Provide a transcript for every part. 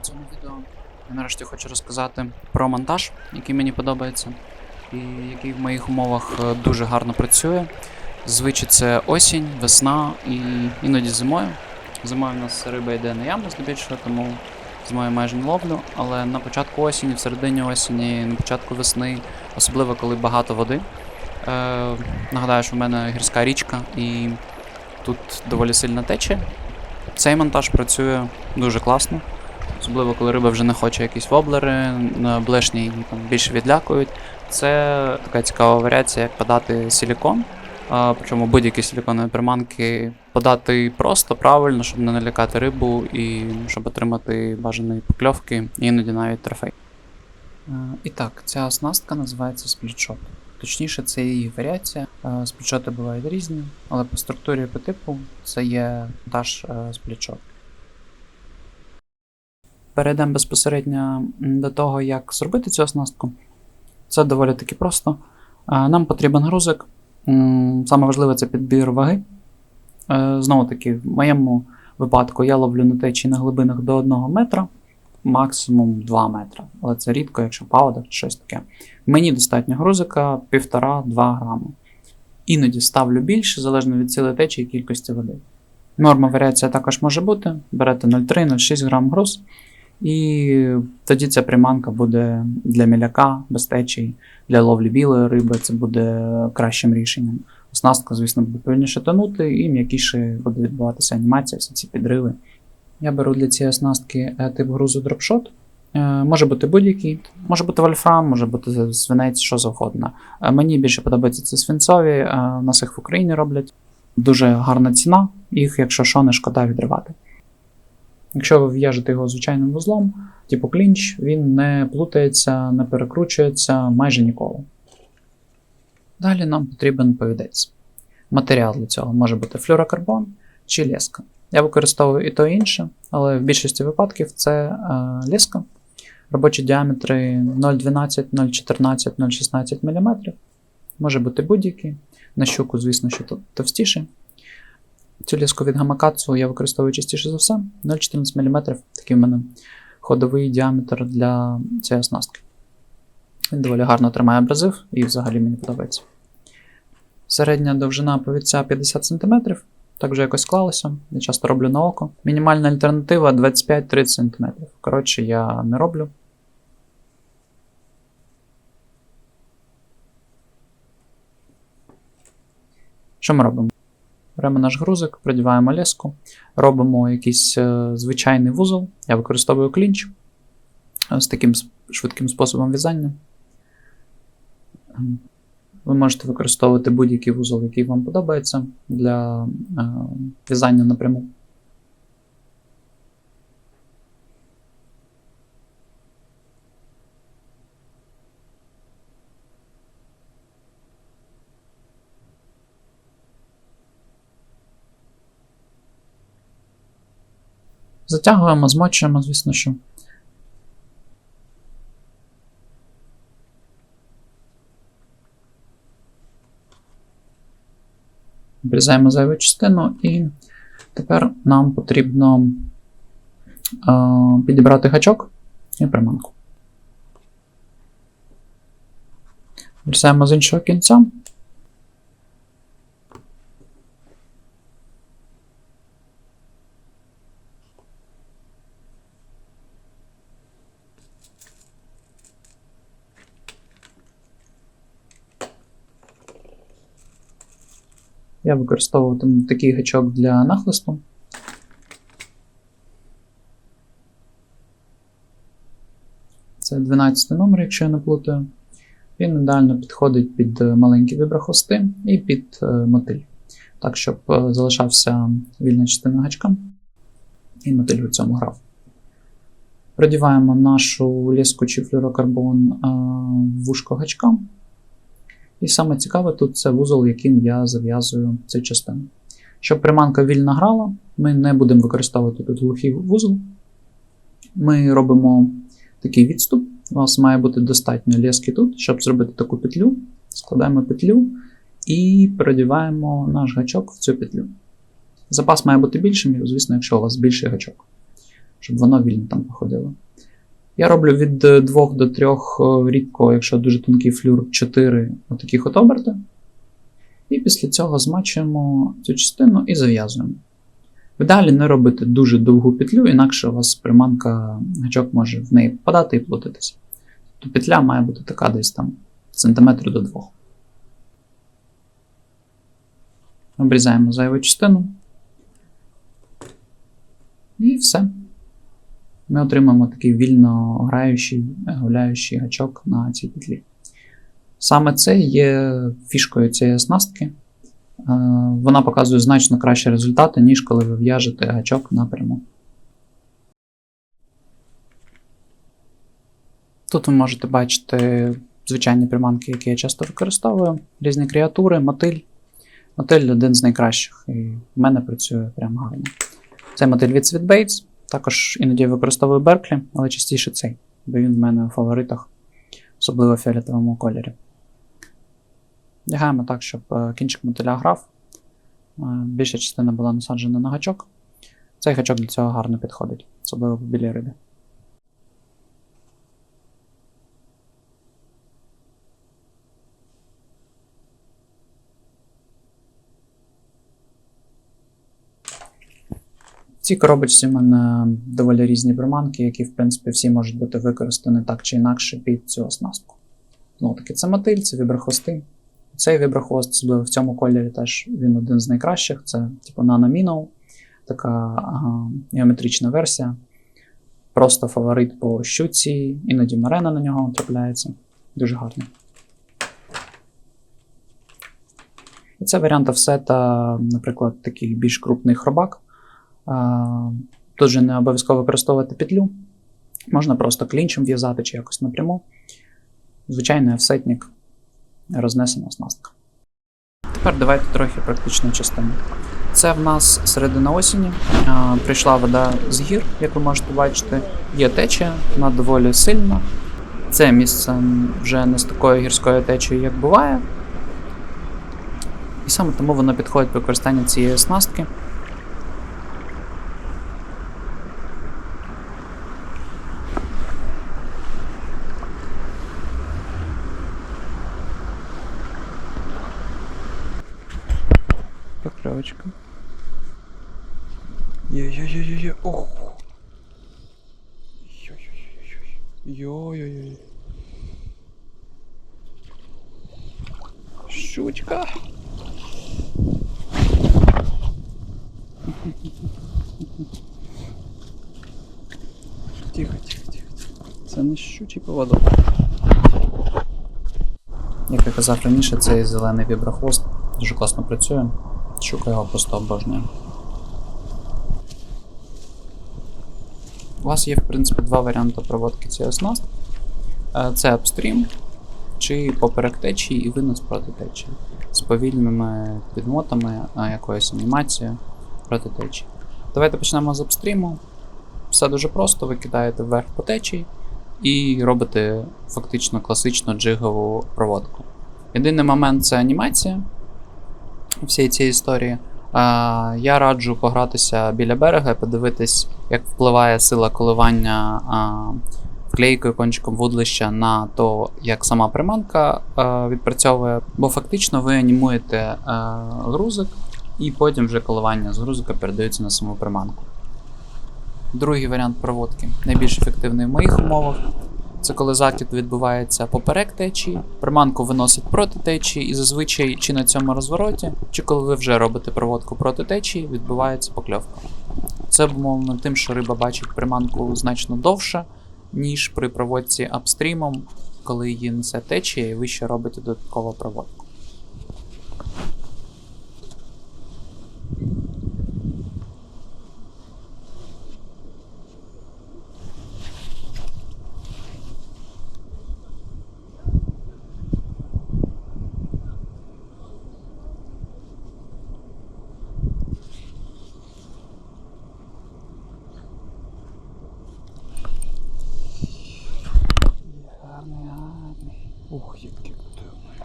В цьому відео я нарешті хочу розказати про монтаж, який мені подобається, і який в моїх умовах е, дуже гарно працює. Зазвичай це осінь, весна і іноді зимою. Зимою в нас риба йде на яму здебільшого, тому зимою майже не ловлю. Але на початку осені, в середині осені, на початку весни, особливо коли багато води. Е, нагадаю, що в мене гірська річка і тут доволі сильна течія. Цей монтаж працює дуже класно. Особливо, коли риба вже не хоче якісь воблери, блешні її там більше відлякують. Це така цікава варіація, як подати силікон. Причому будь-які силіконові приманки подати просто, правильно, щоб не налякати рибу і щоб отримати бажані покльовки, іноді навіть трофей. І так, ця оснастка називається сплітшот. Точніше, це її варіація. Сплітшоти бувають різні, але по структурі і по типу це є монтаж е, сплітшот. Перейдемо безпосередньо до того, як зробити цю оснастку. Це доволі таки просто. Е, Нам потрібен грузик. Саме важливе це підбір ваги. Е, Знову таки, в моєму випадку я ловлю на течії на глибинах до 1 метра, максимум 2 метра. Але це рідко, якщо паводок чи щось таке. Мені достатньо грузика 1,5-2 грами. Іноді ставлю більше, залежно від сили течії і кількості води. Норма варіація також може бути. Берете 0,3-0,6 грам груз, і тоді ця приманка буде для міляка без для ловлі білої риби це буде кращим рішенням. Оснастка, звісно, буде повільніше тонути і м'якіше буде відбуватися анімація, всі ці підриви. Я беру для цієї оснастки е, тип грузу дропшот. Е, Може бути будь-який, може бути вольфрам, може бути свинець, що завгодно. Е, Мені більше подобається це свинцові, у нас їх в Україні роблять. Дуже гарна ціна, їх, якщо що, не шкода відривати. Якщо ви в'яжете його звичайним вузлом, типу клінч, він не плутається, не перекручується майже ніколи. Далі нам потрібен повідець. Матеріал для цього може бути флюрокарбон чи леска. Я використовую і то і інше, але в більшості випадків це е, леска. Робочі діаметри 0,12, 0,14, 0,16 мм. Може бути будь-який. На щуку, звісно, що товстіше. Цю ліску від гамакацу я використовую частіше за все. 0,14 мм. Такий в мене ходовий діаметр для цієї оснастки. Він доволі гарно тримає абразив і взагалі мені подобається. Середня довжина повідця 50 см. Так вже якось склалося. Я часто роблю на око. Мінімальна альтернатива 25-30 см. Коротше, я не роблю. Що ми робимо? Беремо наш грузик, придіваємо леску, робимо якийсь е, звичайний вузол. Я використовую клінч е, з таким швидким способом в'язання. Ви можете використовувати будь-який вузол, який вам подобається для е, в'язання напряму. Затягуємо, змочуємо, звісно, що. Обрізаємо зайву частину, і тепер нам потрібно е, підібрати гачок і приманку. Обрізаємо з іншого кінця. Я використовуватиму такий гачок для нахлисту. Це 12 номер, якщо я не плутаю. Він ідеально підходить під е, маленькі віброхвости і під е, мотиль. Так, щоб е, залишався вільна частина гачка, і мотиль у цьому грав. Продіваємо нашу ліску чи флюрокарбон в вушко гачка. І саме цікаве тут це вузол, яким я зав'язую цю частину. Щоб приманка вільно грала, ми не будемо використовувати тут глухий вузол. Ми робимо такий відступ. У вас має бути достатньо лески тут, щоб зробити таку петлю. Складаємо петлю і передіваємо наш гачок в цю петлю. Запас має бути більшим, звісно, якщо у вас більший гачок. щоб воно вільно там походило. Я роблю від 2 до 3, рідко, якщо дуже тонкий флюр, 4 отаких от оберти. І після цього змачуємо цю частину і зав'язуємо. В не робити дуже довгу петлю, інакше у вас приманка гачок може в неї попадати і плутатися. То петля має бути така десь там сантиметрів до 2. Обрізаємо зайву частину. І все. Ми отримаємо такий вільно граючий, гуляючий гачок на цій петлі. Саме це є фішкою цієї оснастки. Е, Вона показує значно кращі результати, ніж коли ви в'яжете гачок напряму. Тут ви можете бачити звичайні приманки, які я часто використовую, різні креатури, мотиль. Мотиль один з найкращих, і в мене працює прям гарно. Це мотиль від Sweet Baits. Також іноді використовую Берклі, але частіше цей, бо він в мене у фаворитах, особливо в фіолетовому кольорі. Вдягаємо так, щоб е, кінчик мотиля грав. Е, Більша частина була насаджена на гачок. Цей гачок для цього гарно підходить, особливо по білій рибі. Цій коробочці в мене доволі різні приманки, які, в принципі, всі можуть бути використані так чи інакше під цю оснастку. Ну, таки, це мотиль, це віброхвости. Цей віброхвост, особливо в цьому кольорі, теж він один з найкращих. Це типу Nano така ага, геометрична версія. Просто фаворит по щуці, іноді марена на нього трапляється. Дуже гарний. І це варіант офсета, наприклад, такий більш крупний хробак. Тут же не обов'язково використовувати петлю. Можна просто клінчем в'язати чи якось напряму. Звичайний офсетник, рознесена оснастка. Тепер давайте трохи практичної частини. Це в нас середина осені. Прийшла вода з гір, як ви можете бачити. Є течія, вона доволі сильна. Це місце вже не з такою гірською течією, як буває. І саме тому воно підходить до використання цієї оснастки. Щучий поводок. Як я казав раніше, цей зелений віброхвост дуже класно працює. Щука його просто обожнює. У вас є, в принципі, два варіанти проводки цієї оснастки. Е, Це апстрім чи поперек течії і винос проти течії. З повільними підмотами, а, якоюсь анімацією проти течії. Давайте почнемо з апстріму. Все дуже просто, ви кидаєте вверх по течії і робите фактично класичну джигову проводку. Єдиний момент це анімація всієї цієї історії. Я раджу погратися біля берега і подивитись, як впливає сила коливання вклейкою кончиком вудлища на то, як сама приманка відпрацьовує. Бо фактично ви анімуєте грузик, і потім вже коливання з грузика передається на саму приманку. Другий варіант проводки найбільш ефективний в моїх умовах. Це коли закид відбувається поперек течії, приманку виносить проти течії, і зазвичай чи на цьому розвороті, чи коли ви вже робите проводку проти течії, відбувається покльовка. Це обумовлено тим, що риба бачить приманку значно довше, ніж при проводці апстрімом, коли її несе течія, і ви ще робите додаткову проводку. Гарний, гарний. Ух, який дивний.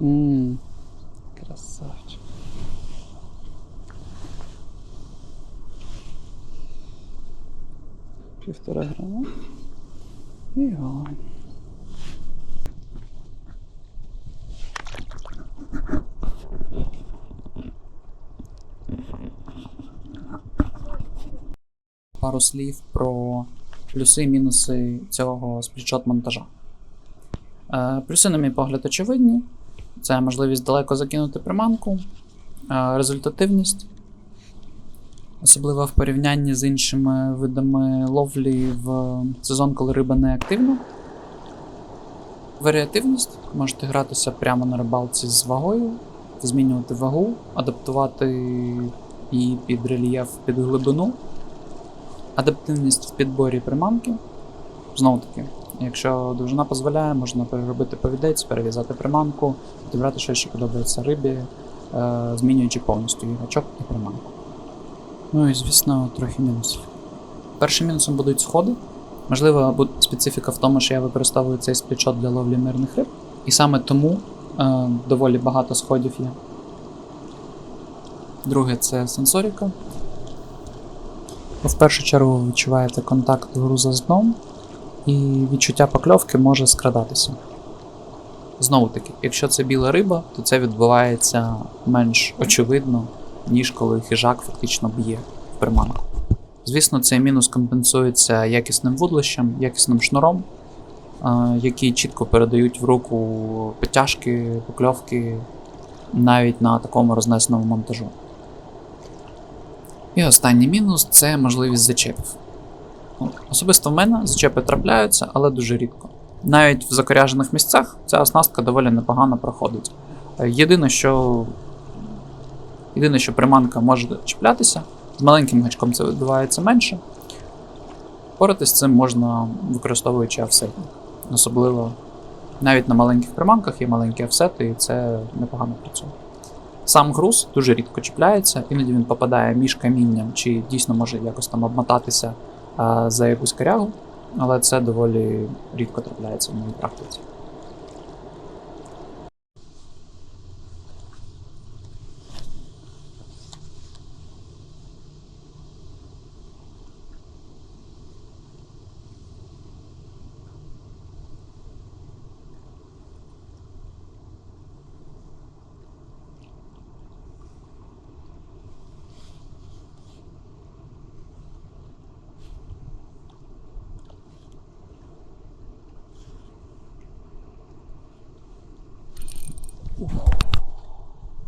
Ммм, Красавчик. Півтора грама. І пару слів про плюси і мінуси цього сплітшот монтажа. Е, Плюси, на мій погляд, очевидні. Це можливість далеко закинути приманку, е, результативність, особливо в порівнянні з іншими видами ловлі в сезон, коли риба не активна. Варіативність. Можете гратися прямо на рибалці з вагою, змінювати вагу, адаптувати її під рельєф, під глибину. Адаптивність в підборі приманки. Знову таки, якщо довжина дозволяє, можна переробити повідець, перев'язати приманку, підібрати щось, що подобається рибі, е, змінюючи повністю гачок і приманку. Ну і звісно, трохи мінусів. Першим мінусом будуть сходи. Можливо, специфіка в тому, що я використовую цей сплічот для ловлі мирних риб, і саме тому е, доволі багато сходів є. Друге це сенсоріка. В першу чергу відчуваєте контакт груза з дном, і відчуття покльовки може скрадатися. Знову таки, якщо це біла риба, то це відбувається менш очевидно, ніж коли хижак фактично б'є в приманку. Звісно, цей мінус компенсується якісним вудлищем, якісним шнуром, е, які чітко передають в руку підтяжки, покльовки навіть на такому рознесеному монтажу. І останній мінус це можливість зачепів. Ну, Особисто в мене зачепи трапляються, але дуже рідко. Навіть в закоряжених місцях ця оснастка доволі непогано проходить. Е, Єдине, що єдине, що приманка може чіплятися, з маленьким гачком це відбувається менше. Поратись з цим можна використовуючи офсетні. Особливо навіть на маленьких приманках є маленькі офсети, і це непогано працює. Сам груз дуже рідко чіпляється, іноді він попадає між камінням, чи дійсно може якось там обмотатися за якусь корягу, але це доволі рідко трапляється в моїй практиці.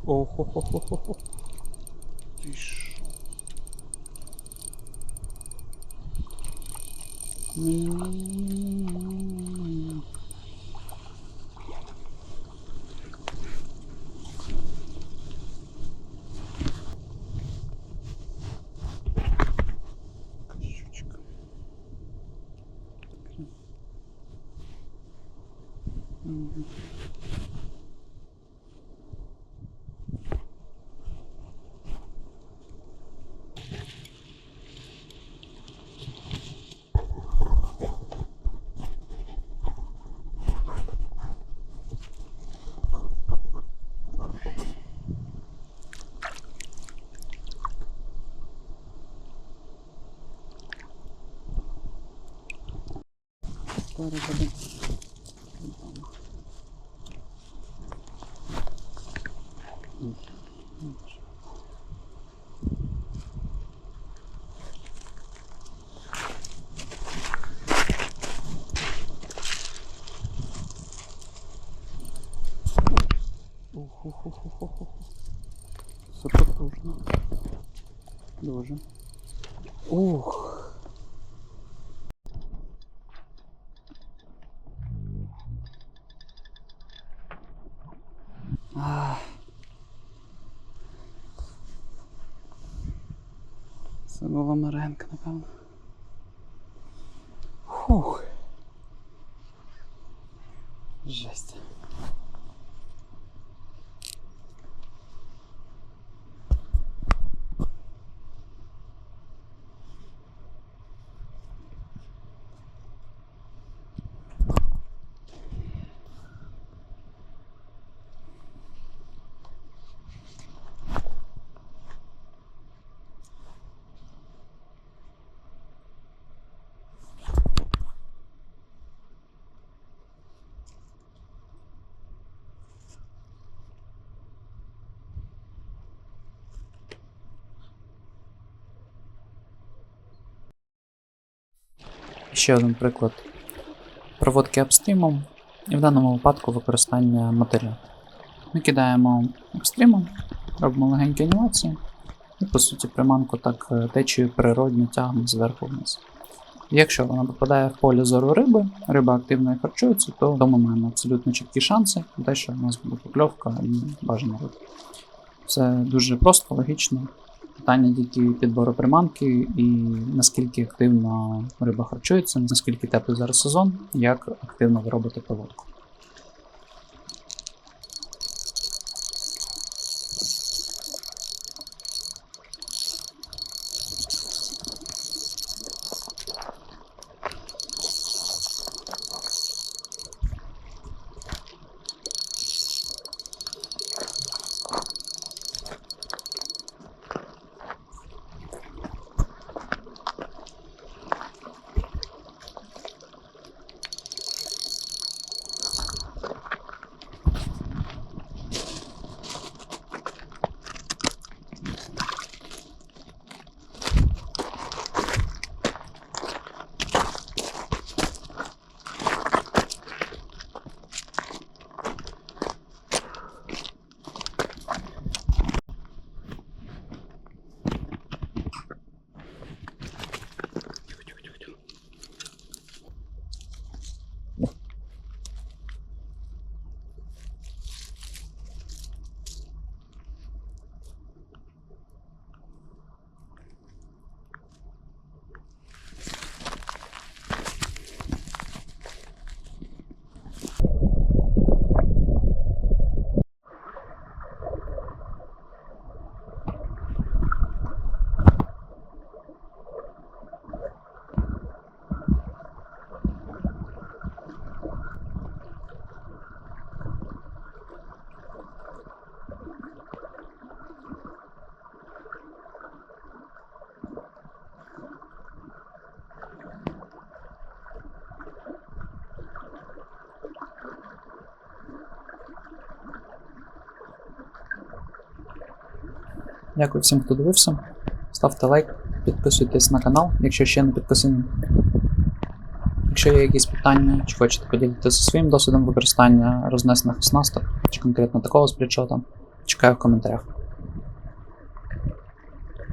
Oh, oh, oh, oh, oh. Bicho. Hum. Скоро буде. Уху-ху-ху-ху-ху. Потужно. Дуже. Ух. Була напевно. Фух. Жесть. Ще один приклад проводки апстрімом, і в даному випадку використання мотиля. Ми кидаємо апстрімом, робимо легенькі анімації, і по суті приманку так е, течією природньо тягнемо зверху вниз. Якщо вона попадає в поле зору риби, риба активно і харчується, то ми маємо абсолютно чіткі шанси на те, що в нас буде покльовка і бажана риба. Це дуже просто, логічно. Питання тільки підбору приманки і наскільки активно риба харчується, наскільки теплий зараз сезон, як активно ви робите проводку. Дякую всім, хто дивився. Ставте лайк, підписуйтесь на канал, якщо ще не підписані. Якщо є якісь питання, чи хочете поділитися своїм досвідом використання рознесених оснасток, чи конкретно такого сплітшота, чекаю в коментарях.